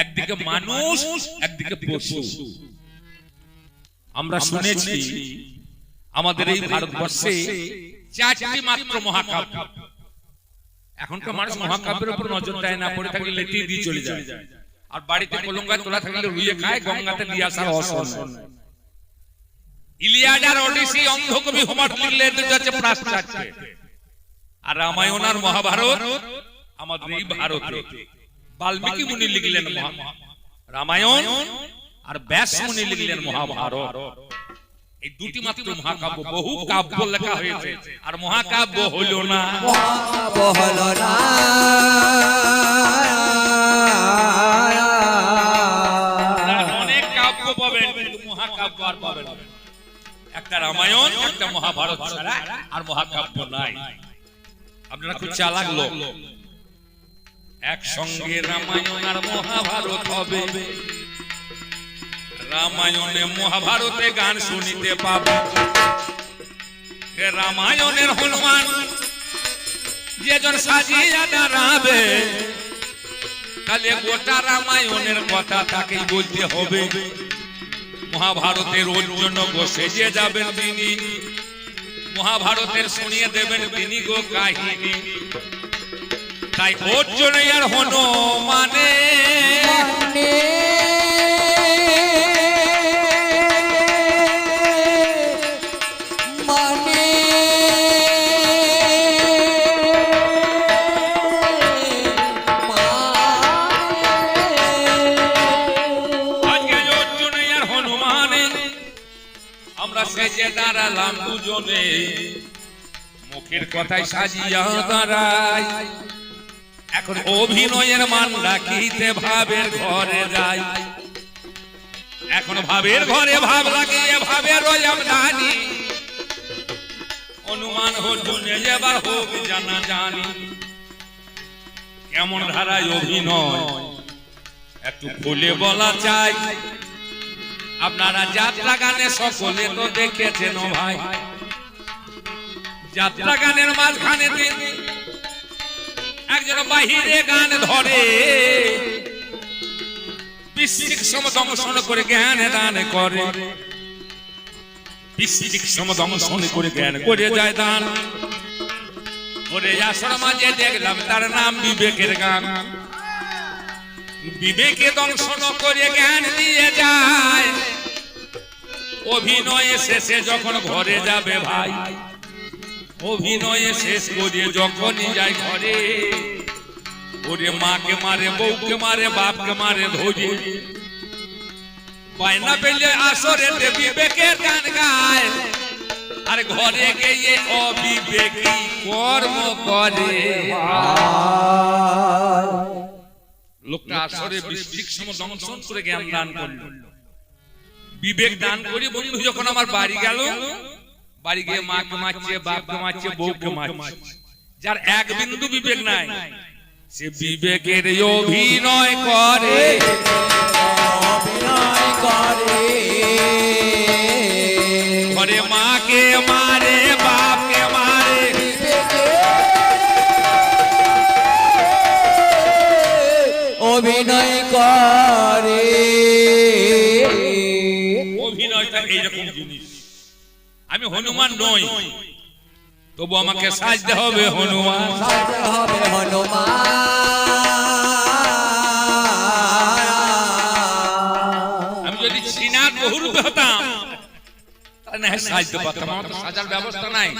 একদিকে মানুষ একদিকে পশু। আমরা শুনেছি আমাদের এই ভারতবর্ষে চারটি মাত্র মহাকাব্য। এখনকার মানুষ মহাকাব্যের উপর নজর দেয় না পড়ে থাকলে লেটি দিয়ে চলে যায়। আর বাড়িতে কলঙ্গায় তোলা থাকলে রুইয়ে খায় গঙ্গাতে দিয়ে আসার অসম্ভব ইলিয়াড আর ওডিসি অন্ধকবি হোমার লিখলে এদের যাচ্ছে প্রাশ্চাত্য আর রামায়ণ আর মহাভারত আমাদের এই ভারতে। বাল্মীকি মুনি লিখলেন রামায়ণ আর ব্যাস মুনি লিখলেন মহাভারত। এই দুটি মাত্র মহাকাব্য বহু কাব্য লেখা হয়েছে। আর মহাকাব্য হলো না। অনেক কাব্য পাবেন কিন্তু মহাকাব্য আর পাবেন একটা রামায়ণ একটা মহাভারত ছাড়া আর মহাকাব্য নাই। আপনারা খুব চালাক লোক। একসঙ্গে রামায়ণ আর মহাভারত হবে। রামায়ণে মহাভারতে গান শুনিতে পাবে। রামায়ণের হনুমান যেজন সাজিয়া দাঁড়াবে, তাহলে গোটা রামায়ণের কথা তাকে বলতে হবে। মহাভারতের ওর জন্য যে যাবেন তিনি। মহাভারতের শুনিয়ে দেবেন তিনি গো কাহিনী। তাই ওর জন্য আর হনো মানে। মানে। হনুমানে আমরা সেজে দাঁড়ালাম দুজনে। মুখের কথায় সাজিয়া দাঁড়াই। এখন অভিনয়ের মান রাখিতে ভাবের ঘরে যাই। এখন ভাবের ঘরে ভাব লাগিয়ে ভাবে জানি। অনুমান হোক জানা জানি। কেমন ধারায় অভিনয়? একটু খুলে বলা চাই। আপনারা যাত্রা গানে সকলে তো দেখেছেন ভাই। যাত্রা গানের মাঝখানে একজন বাহিরে গান ধরে। বৃশ্চিক সমদংশন করে জ্ঞান দান করে। বৃশ্চিক সমদংশন করে জ্ঞান করে যায় দান। করে আসর মাঝে দেখলাম তার নাম বিবেকের গান। বিবেকে দংশন করে জ্ঞান দিয়ে যায়। অভিনয়ে শেষে যখন ঘরে যাবে ভাই অভিনয়ে শেষ করে যখনই যায় ঘরে, ওরে মাকে মারে, বউকে মারে, বাপকে মারে, ধরে। বায়না পেলে আসরে বিবেকের গান গায়, আর ঘরে গিয়ে অবিবেকী কর্ম করে। লোকটা আসরে বৃষ্টিক সময় দংশন করে জ্ঞান দান করল। বিবেক দান করি বন্ধু, যখন আমার বাড়ি গেল বাড়ি গিয়ে মাকে মারছে বাপকে মারছে বউকে মারছে যার এক বিন্দু বিবেক নাই সে বিবেকের অভিনয় করে। অভিনয় করে। ঘরে মাকে মারে বাপকে মারে। অভিনয় করে। আমি হনুমান নই। তবু আমাকে সাজতে হবে হনুমান। সাজতে হবে হনুমান। আমি যদি শ্রীনাথ বহুরূপে হতাম তাহলে সাজতে পারতাম আমার তো সাজার ব্যবস্থা নাই।